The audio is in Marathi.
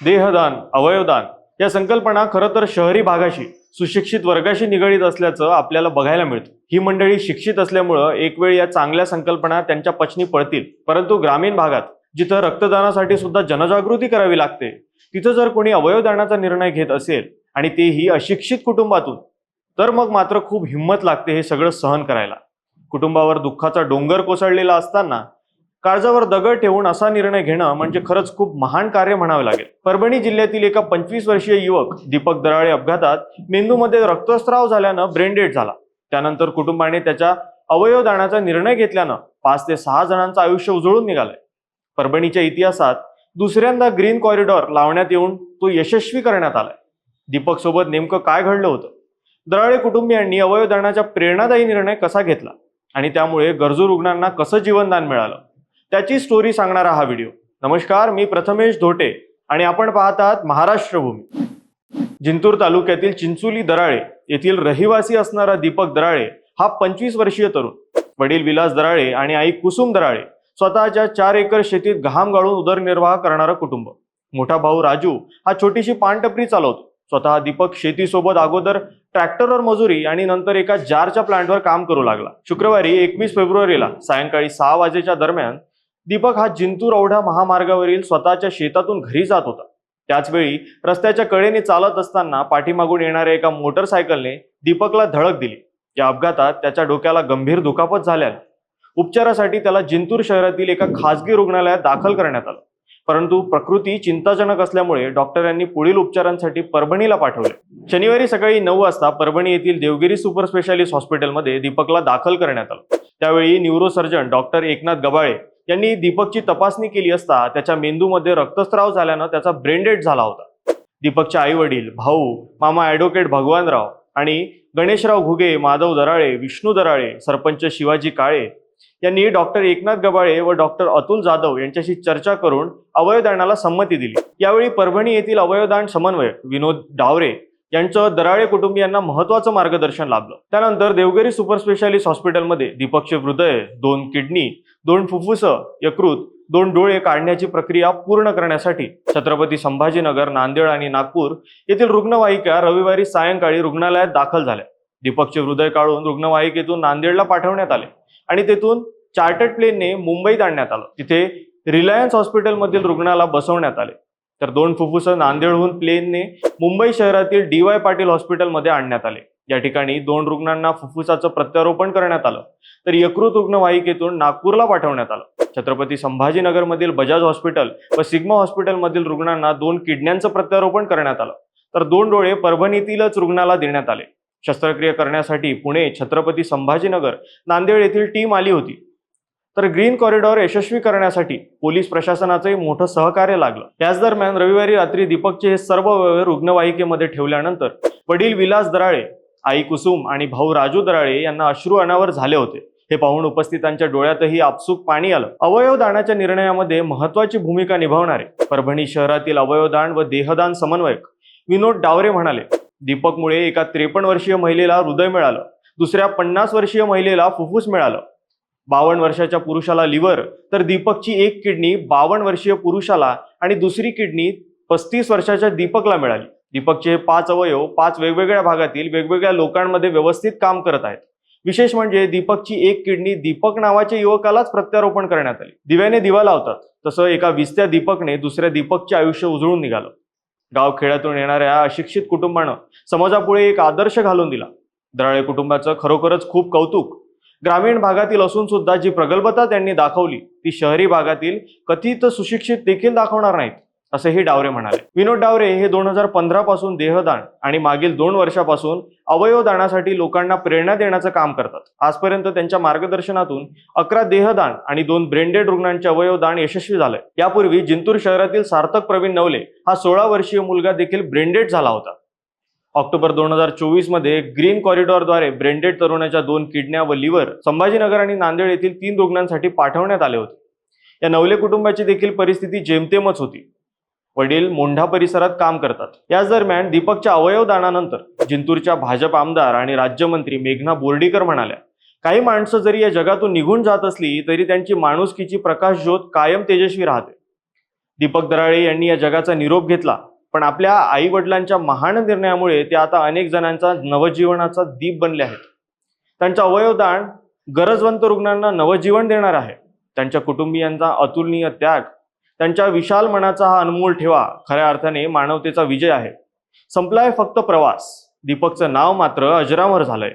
देहदान अवयवदान या संकल्पना खरं तर शहरी भागाशी सुशिक्षित वर्गाशी निगडीत असल्याचं आपल्याला बघायला मिळतं. ही मंडळी शिक्षित असल्यामुळं एक वेळ या चांगल्या संकल्पना त्यांच्या पचनी पडतील. परंतु ग्रामीण भागात जिथं रक्तदानासाठी सुद्धा जनजागृती करावी लागते तिथं जर कोणी अवयवदानाचा निर्णय घेत असेल आणि तेही अशिक्षित कुटुंबातून तर मग मात्र खूप हिंमत लागते हे सगळं सहन करायला. कुटुंबावर दुःखाचा डोंगर कोसळलेला असताना काळजावर दगड ठेवून असा निर्णय घेणं म्हणजे खरंच खूप महान कार्य म्हणावे लागेल. परभणी जिल्ह्यातील एका पंचवीस वर्षीय युवक दीपक दराळे अपघातात मेंदूमध्ये रक्तस्राव झाल्यानं ब्रेनडेड झाला. त्यानंतर कुटुंबाने त्याच्या अवयव दानाचा निर्णय घेतल्यानं पाच ते सहा जणांचं आयुष्य उजळून निघालंय. परभणीच्या इतिहासात दुसऱ्यांदा ग्रीन कॉरिडॉर लावण्यात येऊन तो यशस्वी करण्यात आलाय. दीपक सोबत नेमकं काय घडलं होतं? दराळे कुटुंबियांनी अवयव दानाचा प्रेरणादायी निर्णय कसा घेतला? आणि त्यामुळे गरजू रुग्णांना कसं जीवनदान मिळालं? त्याची स्टोरी सांगणारा हा व्हिडिओ नमस्कार मी प्रथमेश धोटे आणि आपण पाहत आहात जिंतूर तालुक्यातील चिंचोली दराळे येथील रहिवासी असणारा दीपक दराळे हा पंचवीस वर्षीय तरुण. वडील विलास दराळे आणि आई कुसुम दराळे स्वतःच्या चार एकर शेतीत घाम गाळून उदरनिर्वाह करणारं कुटुंब. मोठा भाऊ राजू हा छोटीशी पानटपरी चालवतो. स्वतः दीपक शेतीसोबत अगोदर ट्रॅक्टरवर मजुरी आणि नंतर एका जारच्या प्लांटवर काम करू लागला. शुक्रवारी एकवीस फेब्रुवारीला सायंकाळी सहा वाजेच्या दरम्यान दीपक हा जिंतूर औढा महामार्गावरील स्वतःच्या शेतातून घरी जात होता. त्याचवेळी रस्त्याच्या कडेने चालत असताना पाठीमागून येणाऱ्या एका मोटरसायकलने दीपकला धडक दिली. या अपघातात त्याच्या डोक्याला गंभीर दुखापत झाल्याने उपचारासाठी त्याला जिंतूर शहरातील एका खासगी रुग्णालयात दाखल करण्यात आलं. परंतु प्रकृती चिंताजनक असल्यामुळे डॉक्टरांनी पुढील उपचारांसाठी परभणीला पाठवले. शनिवारी सकाळी नऊ वाजता परभणी येथील देवगिरी सुपर स्पेशालिस्ट हॉस्पिटलमध्ये दीपकला दाखल करण्यात आलं. त्यावेळी न्यूरोसर्जन डॉक्टर एकनाथ गबाळे यांनी दीपकची तपासणी केली असता त्याच्या मेंदूमध्ये रक्तस्राव झाल्यानं त्याचा ब्रेनडेड झाला होता. दीपकचे आई वडील भाऊ मामा ॲडव्होकेट भगवानराव आणि गणेशराव घुगे माधव दराळे विष्णू दराळे सरपंच शिवाजी काळे यांनी डॉक्टर एकनाथ गबाळे व डॉक्टर अतुल जाधव यांच्याशी चर्चा करून अवयवदानाला संमती दिली. यावेळी परभणी येथील अवयवदान समन्वयक विनोद डावरे यांचं दराळे कुटुंबियांना महत्वाचं मार्गदर्शन लाभलं. त्यानंतर देवगिरी सुपर स्पेशालिस्ट हॉस्पिटलमध्ये दीपकचे हृदय दोन किडनी दोन फुफ्फुसं यकृत दोन डोळे काढण्याची प्रक्रिया पूर्ण करण्यासाठी छत्रपती संभाजीनगर नांदेड आणि नागपूर येथील रुग्णवाहिका रविवारी सायंकाळी रुग्णालयात दाखल झाल्या. दीपकचे हृदय काढून रुग्णवाहिकेतून नांदेडला पाठवण्यात आले आणि तेथून चार्टर्ड प्लेनने मुंबईत आणण्यात आलं. तिथे रिलायन्स हॉस्पिटलमधील रुग्णाला बसवण्यात आले. तर दोन फुफ्फुसं नांदेडहून प्लेनने मुंबई शहरातील डी वाय पाटील हॉस्पिटलमध्ये आणण्यात आले. या ठिकाणी दोन रुग्णांना फुफ्फुसाचं प्रत्यारोपण करण्यात आलं. तर यकृत रुग्णवाहिकेतून नागपूरला पाठवण्यात आलं. छत्रपती संभाजीनगरमधील बजाज हॉस्पिटल व सिग्मा हॉस्पिटलमधील रुग्णांना दोन किडण्यांचं प्रत्यारोपण करण्यात आलं. तर दोन डोळे परभणीतीलच रुग्णाला देण्यात आले. शस्त्रक्रिया करण्यासाठी पुणे छत्रपती संभाजीनगर नांदेड येथील टीम आली होती. तर ग्रीन कॉरिडॉर यशस्वी करण्यासाठी पोलीस प्रशासनाचंही मोठं सहकार्य लागलं. त्याच दरम्यान रविवारी रात्री दीपकचे हे सर्व अवयव रुग्णवाहिकेमध्ये ठेवल्यानंतर वडील विलास दराळे आई कुसुम आणि भाऊ राजू दराळे यांना अश्रू अनावर झाले होते. हे पाहून उपस्थितांच्या डोळ्यातही आपसूक पाणी आलं. अवयव दानाच्या निर्णयामध्ये महत्वाची भूमिका निभावणारे परभणी शहरातील अवयवदान व देहदान समन्वयक विनोद डावरे म्हणाले दीपकमुळे एका त्रेपन्न वर्षीय महिलेला हृदय मिळालं. दुसऱ्या पन्नास वर्षीय महिलेला फुफ्फुस मिळालं. बावन्न वर्षाच्या पुरुषाला लिव्हर तर दीपकची एक किडनी बावन्न वर्षीय पुरुषाला आणि दुसरी किडनी पस्तीस वर्षाच्या दीपकला मिळाली. दीपकचे पाच अवयव पाच वेगवेगळ्या भागातील वेगवेगळ्या लोकांमध्ये व्यवस्थित काम करत आहेत. विशेष म्हणजे दीपकची एक किडनी दीपक नावाच्या युवकालाच प्रत्यारोपण करण्यात आली. दिव्याने दिवा लावतात. तसं एका विस्त्या दीपकने दुसऱ्या दीपकचे आयुष्य उजळून निघालं. गाव खेड्यातून येणाऱ्या अशिक्षित कुटुंबानं समाजापुढे एक आदर्श घालून दिला. दराळे कुटुंबाचं खरोखरच खूप कौतुक. ग्रामीण भागातील असून सुद्धा जी प्रगल्भता त्यांनी दाखवली ती शहरी भागातील कथित सुशिक्षित देखील दाखवणार नाहीत असेही डावरे म्हणाले. विनोद डावरे हे दोन हजार पंधरा पासून देहदान आणि मागील दोन वर्षापासून अवयव दानासाठी लोकांना प्रेरणा देण्याचं काम करतात. आजपर्यंत त्यांच्या मार्गदर्शनातून अकरा देहदान आणि दोन ब्रेंडेड रुग्णांचे अवयव दान यशस्वी झालंय. यापूर्वी जिंतूर शहरातील सार्थक प्रवीण नवले हा सोळा वर्षीय मुलगा देखील ब्रेंडेड झाला होता. ऑक्टोबर दोन हजार चोवीसमध्ये ग्रीन कॉरिडॉरद्वारे ब्रेंडेड तरुणाच्या दोन किडन्या व लिव्हर संभाजीनगर आणि नांदेड येथील तीन रुग्णांसाठी पाठवण्यात आले होते. या नवले कुटुंबाची देखील परिस्थिती जेमतेमच होती. वडील मोंढा परिसरात काम करतात. याच दरम्यान दीपकच्या अवयवदानानंतर जिंतूरच्या भाजप आमदार आणि राज्यमंत्री मेघना बोर्डीकर म्हणाल्या काही माणसं जरी या जगातून निघून जात असली तरी त्यांची माणुसकीची प्रकाश ज्योत कायम तेजस्वी राहते. दीपक दराळे यांनी या जगाचा निरोप घेतला पण आपल्या आई वडिलांच्या महान निर्णयामुळे ते आता अनेक जणांचा नवजीवनाचा दीप बनले आहेत. त्यांचं अवयवदान गरजवंत रुग्णांना नवजीवन देणार आहे. त्यांच्या कुटुंबियांचा अतुलनीय त्याग त्यांच्या विशाल मनाचा हा अनमोल ठेवा खऱ्या अर्थाने मानवतेचा विजय आहे. संपलाय फक्त प्रवास. दीपकचं नाव मात्र अजरामर झालंय.